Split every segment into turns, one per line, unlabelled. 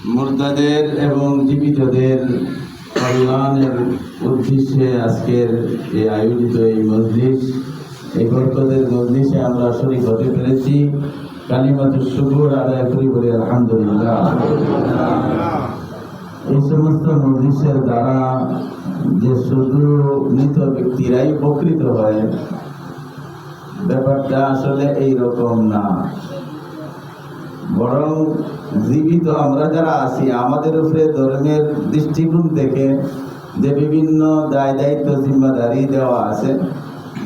মুর্দাদের এবং জীবিতদের কল্যাণের উদ্দেশ্যে আজকের এই আয়োজিত এই মজলিস, এই বরকতের মজলিসে আমরা শরীর হতে পেরেছি। কালিমাত শুকুর আদায় করি বলে আলহামদুলিল্লাহ। এই সমস্ত মজলিসের দ্বারা যে শুধু মৃত ব্যক্তিরাই উপকৃত হয়, ব্যাপারটা আসলে এই রকম না। বরং জীবিত আমরা যারা আছি, আমাদের উপরে ধর্মের দৃষ্টিকোণ থেকে যে বিভিন্ন দায় দায়িত্ব জিম্মাদারি দেওয়া আছে,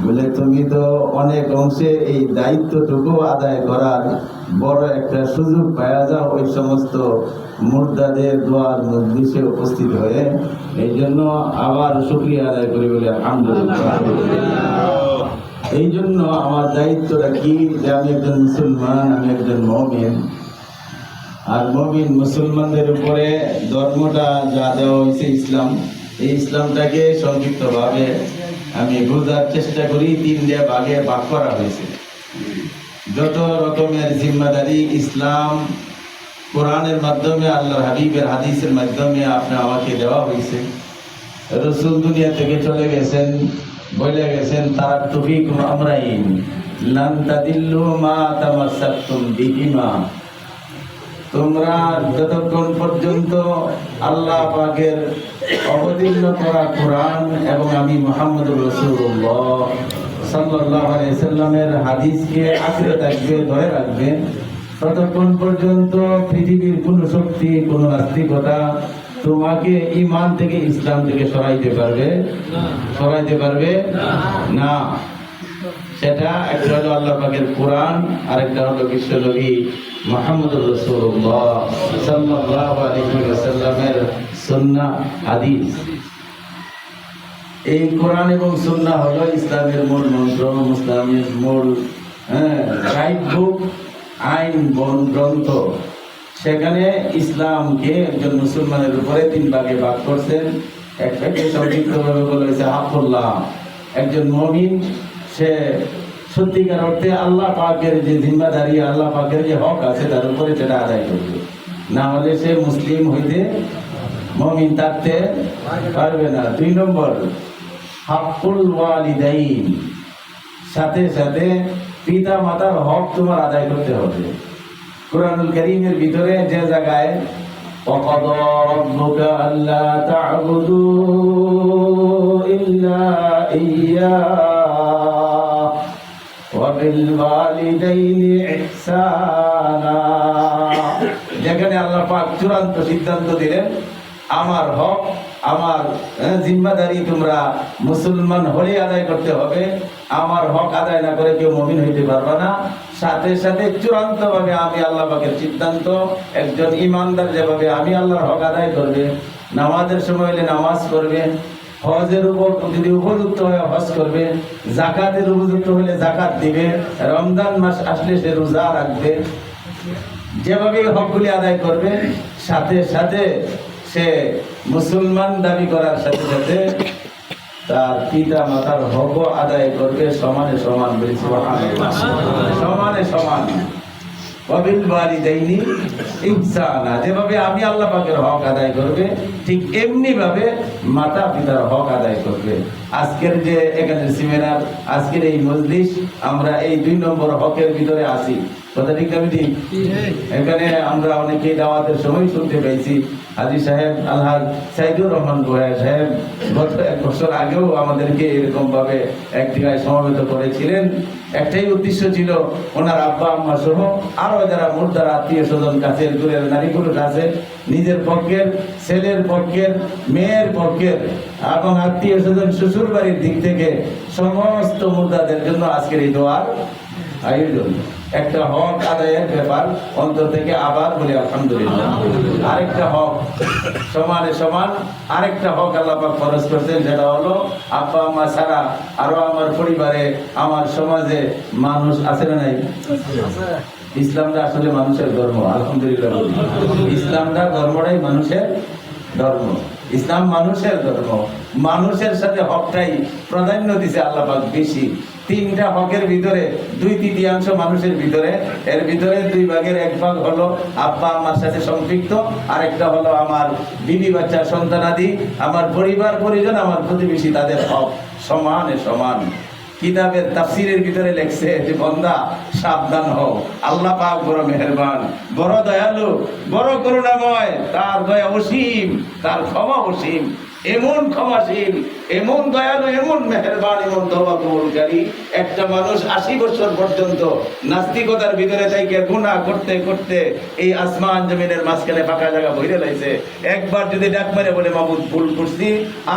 বলে তুমি তো অনেক অংশে এই দায়িত্বটুকু আদায় করার বড় একটা সুযোগ পাওয়া যাও ওই সমস্ত মুর্দাদের দোয়ার মজলিসে উপস্থিত হয়ে। এই জন্য আবার শুক্রিয়া আদায় করি বলে আলহামদুলিল্লাহ। এই জন্য আমার দায়িত্বটা কি? যে আমি একজন মুসলমান, আমি একজন মমিন। আর মমিন মুসলমানদের উপরে ধর্মটা যা দেওয়া হয়েছে ইসলাম, এই ইসলামটাকে সংক্ষিপ্তভাবে আমি বোঝার চেষ্টা করি, তিন তিনটে ভাগে ভাগ করা হয়েছে। যত রকমের জিম্মাদারি ইসলাম কোরআনের মাধ্যমে আল্লাহ হাবিবের হাদিসের মাধ্যমে আপনি আমাকে দেওয়া হয়েছে। রসুল দুনিয়া থেকে চলে গেছেন, বলে গেছেন, তার তুফিক আমরাইন, লান তাদিল্লু মা তামাসাক্তুম বিহিমা। তোমরা যতক্ষণ পর্যন্ত আল্লাহ পাকের অবতীর্ণ করা কোরআন এবং আমি মোহাম্মদ রসুল্লাহ সাল্লাহ সাল্লামের হাদিসকে আঁকড়ে থাকবে, ধরে রাখবে, ততক্ষণ পর্যন্ত পৃথিবীর কোন শক্তি, কোন নাস্তিকতা তোমাকে ইমান থেকে ইসলাম থেকে সরাইতে পারবে? সরাইতে পারবে? না। সেটা একটা হলো আল্লাহ পাকের কোরআন আর একটা হলো বিশ্বনবী মোহাম্মদ রসুল্লাহ আলাইহি ওয়াসাল্লামের হাদিস। এই কোরআন এবং সুন্নাহ হলো ইসলামের মূল মন্ত্র ইসলামের মূল হ্যাঁ আইন বন গ্রন্থ। সেখানে ইসলামকে একজন মুসলমানের উপরে তিন ভাগে ভাগ করছেন। একটাকে সংক্ষিপ্তভাবে বলা হয়েছে হাফুল্লাহ একজন মমিন, সে সত্যিকার অর্থে আল্লাহ পাকের যে জিম্মাদারি আল্লাহ পাকের যে হক আছে তার উপরে সেটা আদায় করবে না হলে সে মুসলিম হইতে মমিন থাকতে পারবে না দুই নম্বর হাফুল ওয়ালিদাইন সাথে সাথে পিতা মাতার হক তোমার আদায় করতে হবে কোরআনুল করিমের ভিতরে যে জায়গায় وقضى ربك ألا تعبدوا إلا إياه وبالوالدين إحسانا যেখানে আল্লাহ পাক চূড়ান্ত সিদ্ধান্ত দিলেন, আমার হক, আমার জিম্মাদারি তোমরা মুসলমান হলে আদায় করতে হবে। আমার হক আদায় না করে কেউ মমিন হইতে পারবে না। সাথে সাথে চূড়ান্ত ভাবে আমি আল্লাহ পাকের সিদ্ধান্ত, একজন ইমানদার যেভাবে আমি আল্লাহর হক আদায় করবে, নামাজের সময় হলে নামাজ করবে হজের উপর যদি উপযুক্ত হয়ে হজ করবে, জাকাতের উপযুক্ত হলে জাকাত দিবে, রমজান মাস আসলে সে রোজা রাখবে। যেভাবে হকগুলি আদায় করবে, সাথে সাথে সে মুসলমান দাবি করার সাথে সাথে তার পিতা মাতার হক আদায় করবে সমানে সমান সমানে সমান। যেভাবে আমি আল্লাহ পাকের হক আদায় করবে, ঠিক এমনি ভাবে মাতা পিতার হক আদায় করবে। আজকের যে এখানে সেমিনার আজকের এই মজলিস, আমরা এই দুই নম্বর হকের ভিতরে আসি কথা ঠিক আমি ঠিক এখানে আমরা অনেকে দাওয়াতের সময় শুনতে পেয়েছি। হাজি সাহেব, আলহাজ সাইদুর রহমান গোয়া সাহেব গত এক বছর আগেও আমাদেরকে এরকম ভাবে এক জায়গায় সমবেত করেছিলেন। একটাই উদ্দেশ্য ছিল ওনার আব্বা, আম্মা সহ আরও যারা মুর্দার আত্মীয় স্বজন কাছে দূরের নারী পুরুষ আছে, নিজের পক্ষের, ছেলের পক্ষের, মেয়ের পক্ষের এবং আত্মীয় স্বজন শ্বশুর বাড়ির দিক থেকে সমস্ত মুর্দাদের জন্য আজকের এই দোয়ার আয়োজন একটা হক আদায়ের ব্যাপার অন্তর থেকে আবার বলি আলহামদুলিল্লাহ। আরেকটা হক সমানে সমান আরেকটা হক আল্লাহ পাক ফরজ করছেন সেটা হলো আব্বা আম্মা ছাড়া আরও আমার পরিবারে আমার সমাজে মানুষ আছে না নাই? ইসলামটা আসলে মানুষের ধর্ম আলহামদুলিল্লাহ। ইসলামটা ধর্মটাই মানুষের ধর্ম। ইসলাম মানুষের ধর্ম। মানুষের সাথে হকটাই প্রাধান্য দিছে আল্লাহ পাক বেশি। তিনটা হকের ভিতরে, দুই তৃতীয়াংশ মানুষের ভিতরে। এর ভিতরে দুই ভাগের এক ভাগ হলো আব্বা আমার সাথে সম্পৃক্ত, আরেকটা হলো আমার বিবি বাচ্চা সন্তানাদি আমার পরিবার, পরিজন, আমার প্রতিবেশী, তাদের হক সমানে সমান। কিতাবের তাফসিরের ভিতরে লেখছে যে, বন্দা, সাবধান হও। আল্লাহ পাক বড় মেহেরবান, বড় দয়ালু, বড় করুণাময়। তার দয়া অসীম, তার ক্ষমা অসীম। এমন ক্ষমাশীল এমন দয়ালু, এমন মেহেরবান, এমন তবা কবুলকারী একটা মানুষ আশি বছর পর্যন্ত নাস্তিকতার ভিতরে থেকে গুণা করতে করতে এই আসমান জমিনের মাঝখানে ফাঁকা জায়গা বইরে লাইছে। একবার যদি ডাক মেরে বলে, মাবুদ, ভুল করছি,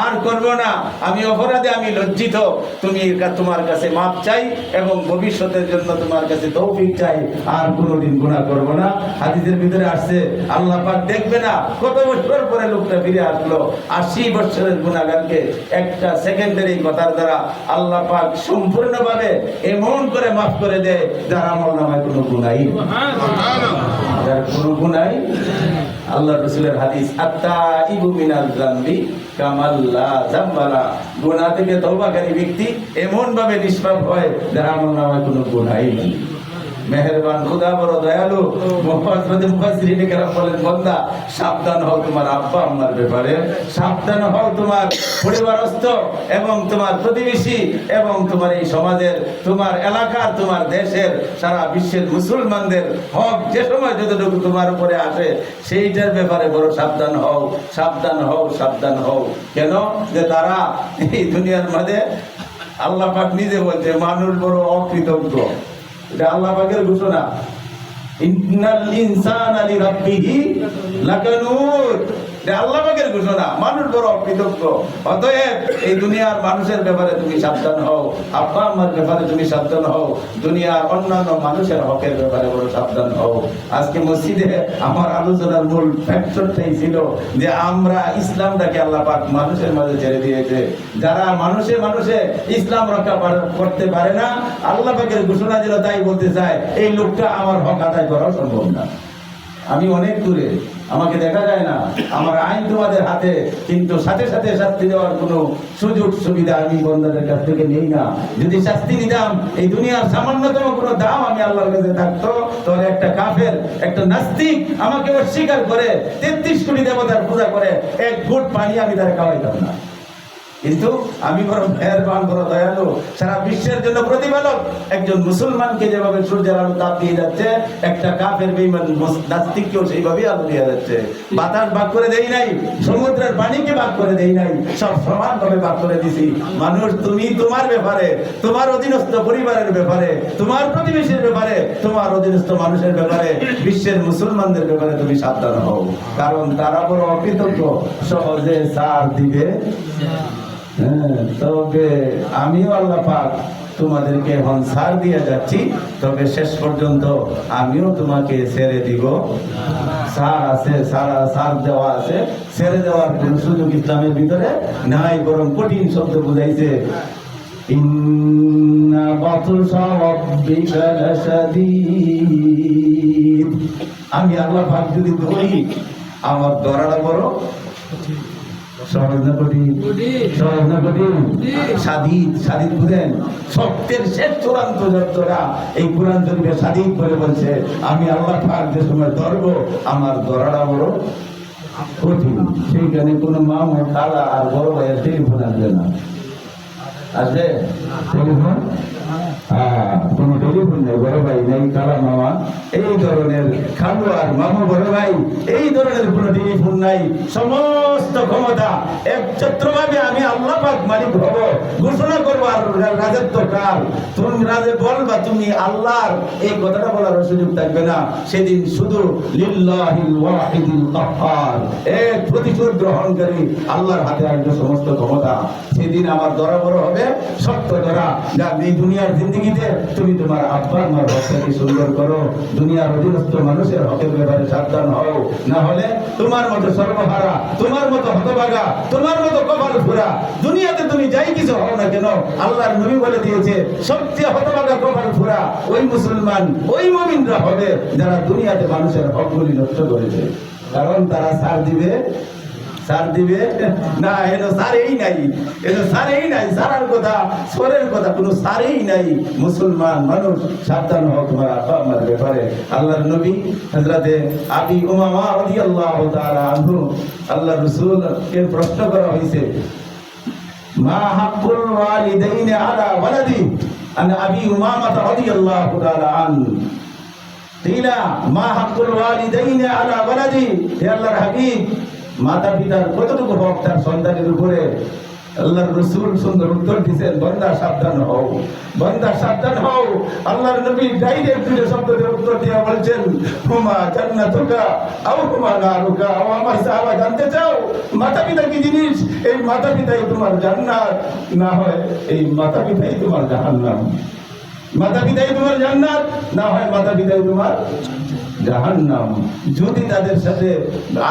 আর করব না, আমি অপরাধে আমি লজ্জিত, তুমি তোমার কাছে মাপ চাই এবং ভবিষ্যতের জন্য তোমার কাছে তৌফিক চাই, আর কোনোদিন গুণা করব না। হাদিসের ভিতরে আসছে, আল্লাহ পাক দেখবে না কত বছর পরে লোকটা ফিরে আসলো, আশি বছরের গুণাগারকে একটা সেকেন্ডের এই কথার দ্বারা আল্লাহ পাক সম্পূর্ণভাবে এমন করে মাফ করে দেয়, যার আমল নামায় কোনো গুণাই যার কোনো গুণাই আল্লাহ রসুলের হাদিস আত্মা ইবু মিনাল জাম্বি কামাল্লা জাম্বালা গুনাহ থেকে তওবাকারী ব্যক্তি এমন ভাবে নিষ্পাপ হয়, যার আমল নামায় কোনো গুণাই নেই। মেহেরবান, খুদা বড় দয়ালু, মোহাম্মদ মুফাসসিরিনে কেরাম বলেন, বন্দা, সাবধান হও তোমার আব্বা আম্মার ব্যাপারে। সাবধান হও তোমার পরিবারস্থ এবং তোমার প্রতিবেশী এবং তোমার এই সমাজের, তোমার এলাকার, তোমার দেশের, সারা বিশ্বের মুসলমানদের হক যে সময় যতটুকু তোমার উপরে আসে, সেইটার ব্যাপারে বড় সাবধান হও সাবধান হও সাবধান হও। কেন? যে তারা এই দুনিয়ার মধ্যে আল্লাহ পাক নিজে বলছে, মানুষ বড় অকৃতজ্ঞ। এটা আল্লাহ পাকের ঘোষণা ইন্নাল ইনসানা লিরাব্বিহি লাকানুত এটা আল্লাহ পাকের ঘোষণা। মানুষ বড় অকৃতজ্ঞ অতএব এই দুনিয়ার মানুষের ব্যাপারে তুমি সাবধান হও। আব্বা আম্মার ব্যাপারে তুমি সাবধান হও। দুনিয়ার অন্যান্য মানুষের হকের ব্যাপারে বড় সাবধান হও। আজকে মসজিদে আমার আলোচনার মূল ফ্যাক্টরটাই ছিল যে আমরা ইসলামটাকে আল্লাহ পাক মানুষের মাঝে ছেড়ে দিয়েছে। যারা মানুষে মানুষে ইসলাম রক্ষা করতে পারে না, আল্লাহ পাকের ঘোষণা দিল তাই বলতে চায়, এই লোকটা আমার হক আদায় করা সম্ভব না। আমি অনেক দূরে। আমাকে দেখা যায় না। আমার আইন তোমাদের হাতে, কিন্তু সাথে সাথে শাস্তি দেওয়ার কোনো সুযোগ, সুবিধা আমি বন্ধাদের কাছ থেকে নেই না। যদি শাস্তি নিতাম এই দুনিয়ার সামান্যতম কোনো দাম আমি আল্লাহর কাছে থাকতো। তাহলে একটা কাফের, একটা নাস্তিক আমাকে অস্বীকার করে, তেত্রিশ কোটি দেবতার পূজা করে, এক ফুট পানি আমি তার খাওয়াইতাম না। কিন্তু আমি বড় মেহরবান, বড় দয়ালু, সারা বিশ্বের জন্য প্রতিপালক। একজন মুসলমানকে যেভাবে সূর্যের আলো তাপ দিয়ে যাচ্ছে, একটা কাফের বেঈমান নাস্তিককেও সেইভাবেই আলো দিয়ে যাচ্ছে। বাতাস ভাগ করে দেই নাই, সমুদ্রের পানিকে ভাগ করে দেই নাই, সব সমানভাবে ভাগ করে দিছি। মানুষ, তুমি তোমার ব্যাপারে, তোমার অধীনস্থ পরিবারের ব্যাপারে, তোমার প্রতিবেশীর ব্যাপারে, তোমার অধীনস্থ মানুষের ব্যাপারে, বিশ্বের মুসলমানদের ব্যাপারে তুমি সাবধান হও। কারণ তারা বড় অকৃতজ্ঞ। সহজে সার দিবে। তবে আমিও আল্লাহ পাক তোমাদেরকে এখন সার দিয়ে যাচ্ছি। তবে শেষ পর্যন্ত আমিও তোমাকে ছেড়ে দিব। সার আছে সারা সার দেওয়া আছে। ছেড়ে দেওয়ার কোন সুযোগ ইসলামের ভিতরে নাই, বরং কঠিন শব্দ বুঝাইছে। আমি আল্লাহ পাক যদি ধরি আমার ধরাটা বড়। সাদিদ সাদিদ বুঝেন? সত্যের শেষ চূড়ান্ত এই কোরআন শরীফে সাদিদ করে বলছে আমি আল্লাহ পাক যে সময় ধরব আমার ধরাটা বড় কঠিন। সেইখানে কোনো মামু খালা আর বড় ভাইয়ের টেলিফোন আসবে না। আসবে? টেলিফোন? হ্যাঁ, টেলিফোন নেই, বড় ভাই নেই, কালা মামা। এই ধরনের মামু বড় ভাই, এই ধরনের টেলিফোন নাই। সমস্ত ক্ষমতা আমি আল্লাহ পাক মালিক হব, ঘোষণা করব আর রাজত্ব তুমি রাজে তুমি আল্লাহর। এই কথাটা বলার সুযোগ থাকবে না। সেদিন শুধু লিল্লাহিল ওয়াহিদিল কাহ্হার এক প্রতিশোধ গ্রহণকারী আল্লাহর হাতে আসবে সমস্ত ক্ষমতা। সেদিন আমার ধরা বড় হবে, সত্য ধরা যা এই দুনিয়ার জিন্দগিতে তুমি তোমার আব্বা আমার হকটাকে সুন্দর করো। দুনিয়ার অধীনস্থ মানুষের হকের ব্যাপারে সাবধান হও। না হলে তোমার মতো সর্বহারা, তোমার মতো হতভাগা, তোমার মতো কপাল ফুরা দুনিয়াতে তুমি যাই কিছু হও না কেন, আল্লাহর নবী বলে দিয়েছে, সবচেয়ে হতভাগা কপাল ফুরা ওই মুসলমান, ওই মুমিনরা হবে যারা দুনিয়াতে মানুষের হকগুলি নষ্ট করেছে। কারণ তারা সার দিবে সার দিবে? না, এন সারেই নাই। এন সারেই নাই, সারার কথা সরের কথা, কোনো সারেই নাই। মুসলমান মানুষ, সাবধান হও তোমার আব্বা আমার ব্যাপারে। আল্লাহর নবী হযরতে আবি উমামা রাদিয়াল্লাহু তাআলা আনহু আল্লাহ রাসূল কে প্রশ্ন করা হয়েছে, মা হাক্কুল ওয়ালিদাইনি আলা ওয়ালাদি? আন আবি উমামা রাদিয়াল্লাহু তাআলা আনহু, কিলা, মা হাক্কুল ওয়ালিদাইনি আলা ওয়ালাদি? হে আল্লাহর হাবিব মাতা পিতার কতটুকু হক, তার সন্তানের উপরে আল্লাহর রসুল সুন্দর উত্তর দিয়েছেন বন্দা, সাবধান হও। বন্দা, সাবধান হও। আল্লাহর নবী ডাইরেক্ট দুটো শব্দ দিয়ে উত্তর দিয়ে বলছেন, হুমা জান্নাতুকা আও হুমা নারুকা। ও আমার সাহাবা, জানতে চাও মাতা পিতা কি জিনিস? এই মাতা পিতাই তোমার জান্নাত। না হয় এই মাতা পিতাই তোমার জাহান্নাম। মাতা পিতাই তোমার জান্নাত, না হয় মাতা পিতাই তোমার যদি তাদের সাথে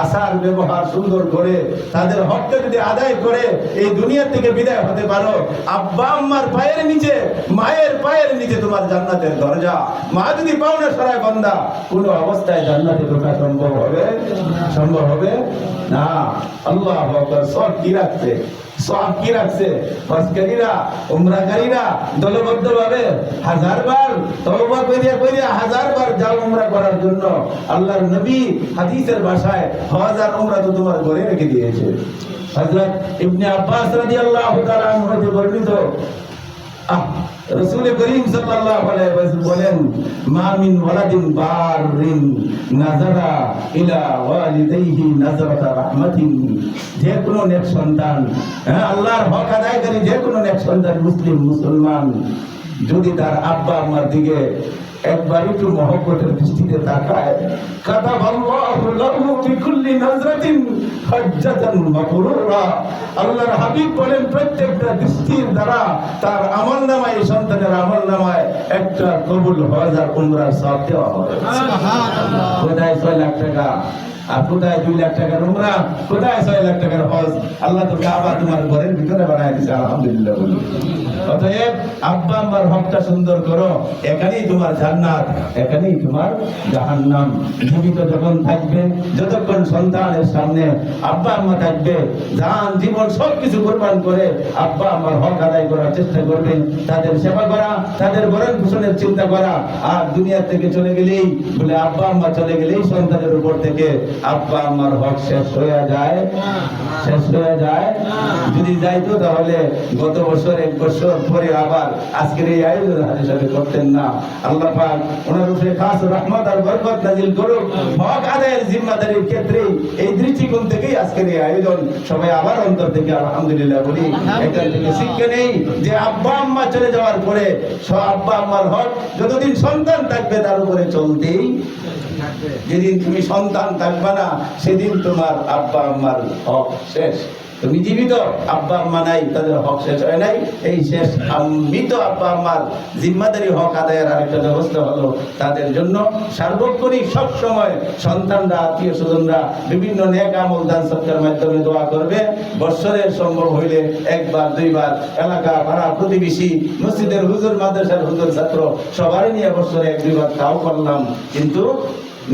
আসার ব্যবহার সুন্দর করে, তাদের হকটা যদি আদায় করে, এই দুনিয়া থেকে বিদায় হতে পারো। আব্বা আম্মার পায়ের নিচে, মায়ের পায়ের নিচে তোমার জান্নাতের দরজা। মা যদি পাওনা সরায় বান্দা, কোনো অবস্থায় জান্নাতে ঢোকা সম্ভব হবে? সম্ভব হবে? না। আল্লাহ সব কি রাখছে? সব কি রাখছে? হজকারীরা উমরাকারীরা দলবদ্ধ ভাবে হাজার বার তওবা করিয়া করিয়া হাজার বার যাও উমরা করার জন্য আল্লাহর নবী হাদিসের ভাষায় হজ আর উমরা তো তোমার ঘরে রেখে দিয়েছে। হযরত ইবনে আব্বাস রাদিয়াল্লাহু তাআলা আনহু বর্ণিত রসুল করিম সাল্লাল্লাহু বলেন, মা হ্যাঁ যে কোনো নেক সন্তান মুসলিম, মুসলমান, যদি তার আব্বা আমার দিকে একবার একটু মহব্বতের দৃষ্টিতে তাকায়। কাতাব আল্লাহু লাহু বিকুল্লি নাজরাতিন হজ্জাতান মাবরুরা আল্লাহর হাবিব বলেন প্রত্যেকটা দৃষ্টির দ্বারা তার আমল নামায় সন্তানের আমল নামায় একটা কবুল হজ আর উমরার সব দেওয়া হবে লাখ টাকা। আর কোথায় দুই লাখ টাকার উমরা? কোথায় ছয় লাখ টাকার হজ? আল্লাহ তোকে আবার তোমার ঘরের ভিতরে বানায় দিছে, আলহামদুলিল্লাহ বলি। অতএব, আব্বা আম্মার হকটা সুন্দর করো, এখানেই তোমার জান্নাত, এখানেই তোমার জাহান্নাম। জীবিত যখন থাকবে, যতক্ষণ সন্তানের সামনে আব্বা আম্মা থাকবে, জান, জীবন সব কিছু কোরবান করে আব্বা আমার হক আদায় করার চেষ্টা করবে। তাদের সেবা করা, তাদের ভরণ পোষণের চিন্তা করা। আর দুনিয়া থেকে চলে গেলেই বলে, আব্বা আম্মা চলে গেলেই সন্তানের উপর থেকে আব্বা আম্মার হক শেষ হয়ে যায়, শেষ হয়ে যায়। যদি যাইতো তাহলে গত বছর, এক বছর পরে আবার আজকের এই আয়োজন সাথে করতেন না। আল্লাহ পাক ওনার উপরে খাস রহমত আর বরকত নাজিল করুক। হক আদায়ের জিম্মাদারির ক্ষেত্রে এই দৃষ্টিকোণ থেকেই আজকের এই আয়োজন সবাই আবার অন্তর থেকে আলহামদুলিল্লাহ বলি, এখান থেকে শিক্ষা নেই যে আব্বা আম্মা চলে যাওয়ার পরে আব্বা আম্মার হক যতদিন সন্তান থাকবে তার উপরে চলতেই যেদিন তুমি সন্তান থাকবে না, সেদিন তোমার আব্বা আম্মার হক শেষ। তুমি জীবিত, আব্বা আম্মা নাই, তাদের হক শেষ হয় নাই। এই শেষ মৃত আব্বা আম্মার জিম্মাদারি, হক আদায়ের আরেকটা ব্যবস্থা হলো তাদের জন্য। সার্বক্ষণিক সব সময় সন্তানরা, আত্মীয় স্বজনরা বিভিন্ন নেক আমল দান সৎকার মাধ্যমে দোয়া করবে। বৎসরের সম্ভব হইলে একবার, দুইবার এলাকা পাড়া প্রতিবেশী, মসজিদের হুজুর, মাদ্রাসার হুজুর, ছাত্র সবারই নিয়ে বছরে এক, দুইবার তাও করলাম। কিন্তু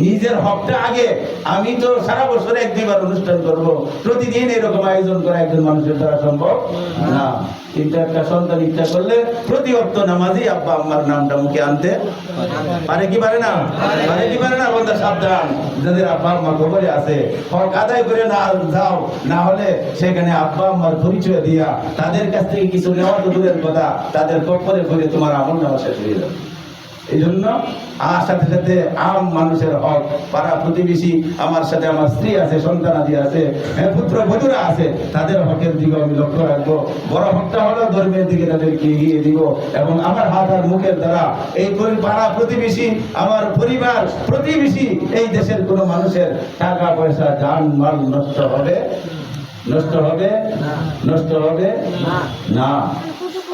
নিজের হকটা আগে। আমি তো সারা বছর এক দুইবার অনুষ্ঠান করব। প্রতিদিন এরকম আয়োজন করা একজন মানুষের দ্বারা সম্ভব না। কিন্তু একটা সন্তান ইচ্ছা করলে প্রতি অক্ত নামাজই আব্বা আম্মার নামটা মুখে আনতে পারে কি পারে না? পারে। কি পারে না বলতে সাবধান। যাদের আব্বা আম্মা খবরে আছে হক আদায় করে না যাও। না হলে সেখানে আব্বা আম্মার পরিচয় দিয়া তাদের কাছ থেকে কিছু নেওয়া তো দূরের কথা। তাদের কপরে করে তোমার আমল নেওয়া শেষ হয়ে যাবে। এই জন্য আর সাথে সাথে আম মানুষের হক পাড়া প্রতিবেশী আমার সাথে আমার স্ত্রী আছে সন্তানাদি আছে হ্যাঁ, পুত্র বধুরা আছে তাদের হকের দিকে আমি লক্ষ্য রাখব। বড় হকটা হলো ধর্মের দিকে তাদেরকে এগিয়ে দিব এবং আমার হাত আর মুখের দ্বারা এই পাড়া প্রতিবেশী আমার পরিবার প্রতিবেশী এই দেশের কোনো মানুষের টাকা পয়সা যান মাল নষ্ট হবে? নষ্ট হবে? নষ্ট হবে? না।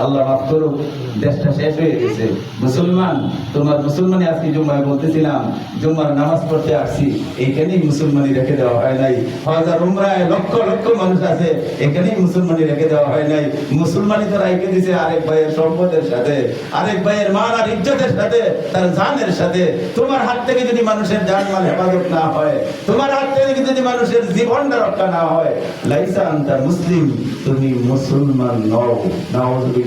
আল্লাহ মাফ করুক, দেশটা শেষ হয়ে গেছে। মুসলমান, তোমার মুসলমানি আজকে জুম্মায় বলতেছিলাম, জুম্মার নামাজ পড়তে আসছি, এইখানেই মুসলমানি রেখে দেওয়া হয় নাই। হাজার উমরায় লক্ষ লক্ষ মানুষ আছে, এখানেই মুসলমানি রেখে দেওয়া হয় নাই। মুসলমানি তো রেখে দিছে আরেক ভাইয়ের সম্পদের সাথে, আরেক ভাইয়ের মান আর ইজ্জতের সাথে, তার জানের সাথে। তোমার হাত থেকে যদি মানুষের জান মাল হেফাজত না হয়, তোমার হাত থেকে যদি মানুষের জীবনটা রক্ষা না হয়, লাইসা আনতা মুসলিম, তুমি মুসলমান নও। নাউজুবিল্লাহি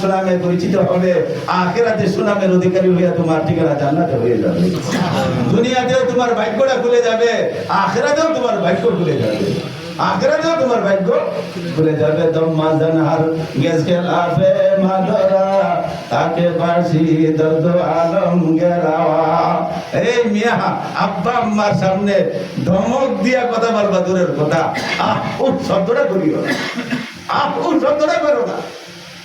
সুনামে পরিচিত হবে, আখেরাতে সুনামের অধিকারী হইয়া তোমার ঠিকানা জান্নাতে হয়ে যাবে। দুনিয়াতেও তোমার ভাগ্যটা খুলে যাবে, আখেরাতেও তোমার ভাগ্য খুলে যাবে। আখেরাতেও তোমার ভাগ্য খুলে যাবে। দম্মা জানহার গেস গেল আফে মাদরা, তাকে বাসি দর্দ আলম গেরাওয়া এই মিয়া, আব্বা, আম্মার সামনে ধমক দিয়া কথা বলবা দূরের কথা। আহ ও শব্দটা করিও আহ ও শব্দটা করো না।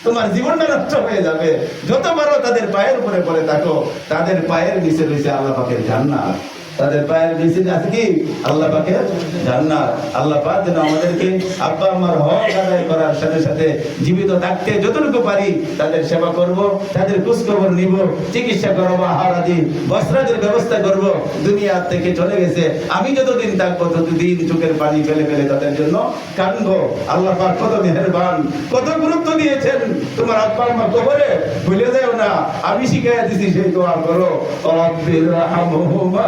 তোমার জীবনটা নষ্ট হয়ে যাবে। যত পারো তাদের পায়ের উপরে পড়ে থাকো, তাদের পায়ের নিচে রয়েছে আল্লাহ পাকের জান্নাত। তাদের পায়ের নিচে আছে কি? আল্লাহ পাকের জান্নাত। আল্লাহ পাক যেন আমাদেরকে আব্বা আমার হক আদায় করার সাথে সাথে জীবিত থাকতে যতটুকু পারি তাদের সেবা করব, তাদের খোঁজ খবর নিব, চিকিৎসা করব, আহার আদি বস্ত্রাদের ব্যবস্থা করব। দুনিয়া থেকে চলে গেছে। আমি যতদিন থাকব, ততদিন চোখের পানি ফেলে ফেলে তাদের জন্য কানবো। আল্লাহ পাক কত মেহেরবান, কত গুরুত্ব দিয়েছেন। তোমার আব্বা আম্মা কবরে ভুলে যাও না। আমি শিখাই দিছি, সেই দোয়া করো। রব্বির রাহমহুমা।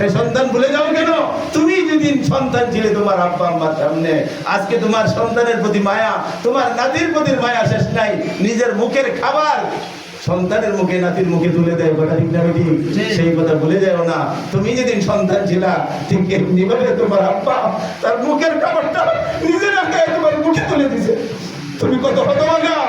এই সন্তান ভুলে যাও কেন? তুমি যেদিন সন্তান ছিলে তোমার আব্বা আম্মার সামনে আজকে তোমার সন্তানের প্রতি মায়া তোমার নাতির প্রতি মায়া শেষ নাই। নিজের মুখের খাবার সন্তানের মুখে নাতির মুখে তুলে দেয় কথা ঠিক না বেটি সেই কথা ভুলে যাও না। তুমি যেদিন সন্তান ছিলা ঠিক এমনি ভাবে তোমার আব্বা তার মুখের খাবারটা নিজের আগে তোমার মুখে তুলে দিছে। তুমি কত হতভাগা? কোন-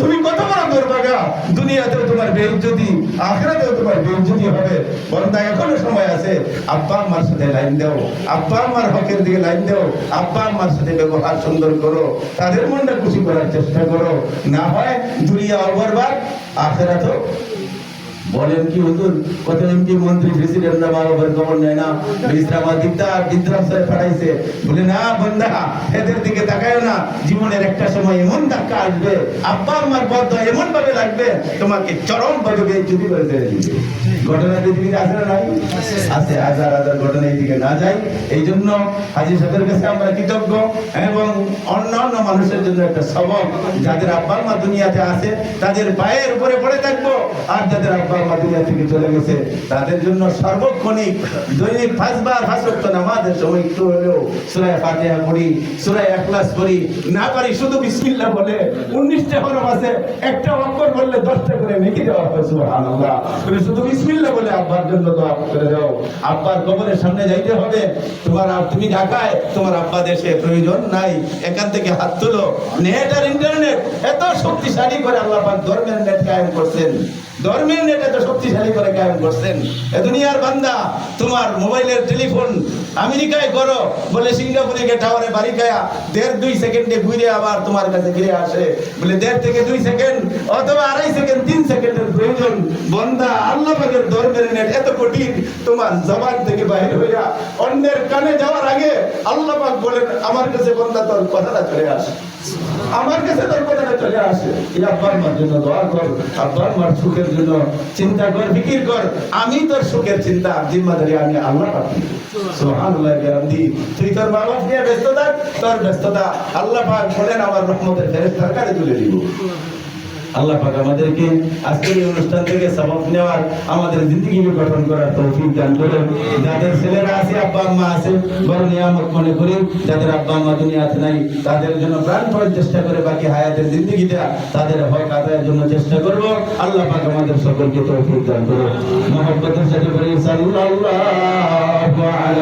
তুমি কত বড় দুর্ভাগা? দুনিয়াতেও তোমার বেইজ্জতি, আখেরাতেও তোমার বেইজ্জতি হবে। বরং বন্ধা এখনও সময় আছে। আব্বা আম্মার সাথে লাইন দাও। আব্বা আম্মার হকের দিকে লাইন দাও। আব্বা আম্মার সাথে ব্যবহার সুন্দর করো। তাদের মনটা খুশি করার চেষ্টা করো। না হয় দুনিয়া অবরবার আখেরাতেও বলেন কি, হুজুর কত এমপি মন্ত্রী, প্রেসিডেন্ট না বাবা বাবার খবর নেয় না। বিশ্রামা দিকটা বিদ্রামসায় পাঠাইছে। বলে, না বন্ধা, এদের দিকে তাকায় না। জীবনের একটা সময় এমন ধাক্কা আসবে, আব্বা আমার বদ্ধ এমন ভাবে লাগবে, তোমাকে চরম ভাবে বেইজ্জতি করে দিবে। ঘটনা পৃথিবীতে আছে না নাই? আছে, হাজার হাজার ঘটনা এইদিকে না যায়। এই জন্য হাজি সাহেবের কাছে আমরা কৃতজ্ঞ এবং অন্যান্য মানুষের জন্য একটা সবক, যাদের আব্বা মা দুনিয়াতে আছে, তাদের পায়ের উপরে পড়ে থাকব, আর যাদের আব্বা আব্বার জন্য আব্বার কবরের সামনে যাইতে হবে। তোমার আর তুমি ঢাকায়, তোমার আব্বা দেশে প্রয়োজন নাই। এখান থেকে হাত তুলো। নেট আর ইন্টারনেট এত শক্তিশালী করে আল্লাহ ধর্মের নেট করছেন। ধর্মের নেট এত শক্তিশালী করে কায়েম করছেন। এ দুনিয়ার বান্দা তোমার মোবাইলের টেলিফোন আমেরিকায় করো বলে সিঙ্গাপুরে গিয়ে টাওয়ারে বাড়ি খায়া দেড় দুই সেকেন্ডে ঘুরে আবার তোমার কাছে ফিরে আসে। বলে দেড় থেকে দুই সেকেন্ড অথবা আড়াই সেকেন্ড, তিন সেকেন্ডের প্রয়োজন। বন্দা, আল্লাহ ধর্মের নেট এত কঠিন তোমার জবান থেকে বাইরে হইয়া অন্যের কানে যাওয়ার আগে আল্লাহ বলেন, আমার কাছে বন্দা, তোর কথাটা চলে আসে। আমার কাছে তোর কথাটা চলে আসে। আব্বার জন্য দোয়া কর, আব্বার মার সুখের জন্য চিন্তা কর, ফিকির কর। আমি তোর সুখের চিন্তা, জিম্মাদারি আমি আল্লাহ আমাদেরকে আজকের এই অনুষ্ঠান থেকে সবক নেওয়ার, আমাদের জিন্দগি গঠন করার তৌফিক দান করেন। যাদের ছেলেরা আছে, আব্বা আম্মা আছে, বড় নিয়ামত মনে করি যাদের আব্বা আম্মা দুনিয়াতে নাই, তাদের জন্য প্রাণপণ চেষ্টা করে বাকি হায়াতের জিন্দগিটা তাদের হক আদায়ের জন্য চেষ্টা করব। আল্লাহ পাক আমাদের সকলকে তৌফিক দান করুন। মহব্বতের সাথে বলি, সাল্লাল্লাহু আলাইহি